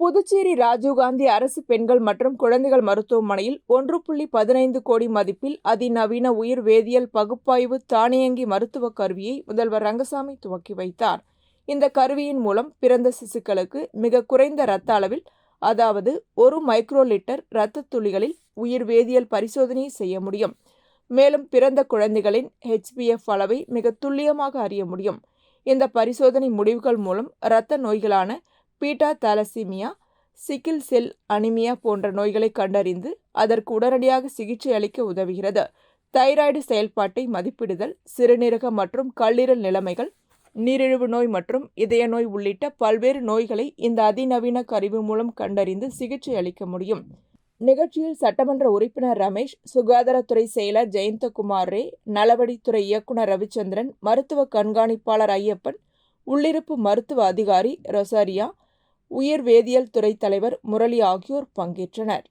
புதுச்சேரி ராஜீவ்காந்தி அரசு பெண்கள் மற்றும் குழந்தைகள் மருத்துவமனையில் ஒன்று புள்ளி பதினைந்து கோடி மதிப்பில் அதிநவீன உயிர் வேதியியல் பகுப்பாய்வு தானியங்கி மருத்துவ கருவியை முதல்வர் ரங்கசாமி துவக்கி வைத்தார். இந்த கருவியின் மூலம் பிறந்த சிசுக்களுக்கு மிக குறைந்த இரத்த அளவில் அதாவது ஒரு மைக்ரோ லிட்டர் இரத்த துளிகளில் உயிர் வேதியியல் பரிசோதனையை செய்ய முடியும். மேலும் பிறந்த குழந்தைகளின் ஹெச்பிஎஃப் அளவை மிக துல்லியமாக அறிய முடியும். இந்த பரிசோதனை முடிவுகள் மூலம் இரத்த நோய்களான beta thalassaemia sickle cell anaemia போன்ற நோய்களை கண்டறிந்து அதற்கு உடனடியாக சிகிச்சை அளிக்க உதவுகிறது. தைராய்டு செயல்பாட்டை மதிப்பிடுதல் சிறுநீரக மற்றும் கல்லீரல் நிலைமைகள் நீரிழிவு நோய் மற்றும் இதய நோய் உள்ளிட்ட பல்வேறு நோய்களை இந்த அதிநவீன கருவி மூலம் கண்டறிந்து சிகிச்சை அளிக்க முடியும். நிகழ்ச்சியில் சட்டமன்ற உறுப்பினர் ரமேஷ் சுகாதாரத்துறை செயலர் ஜெயந்தகுமார் ரே நலவடித்துறை இயக்குனர் ரவிச்சந்திரன் மருத்துவ கண்காணிப்பாளர் ஐயப்பன் உள்ளிருப்பு மருத்துவ அதிகாரி ரொசாரியா உயர் வேதியியல் துறை தலைவர் முரளி ஆகியோர் பங்கேற்றனர்.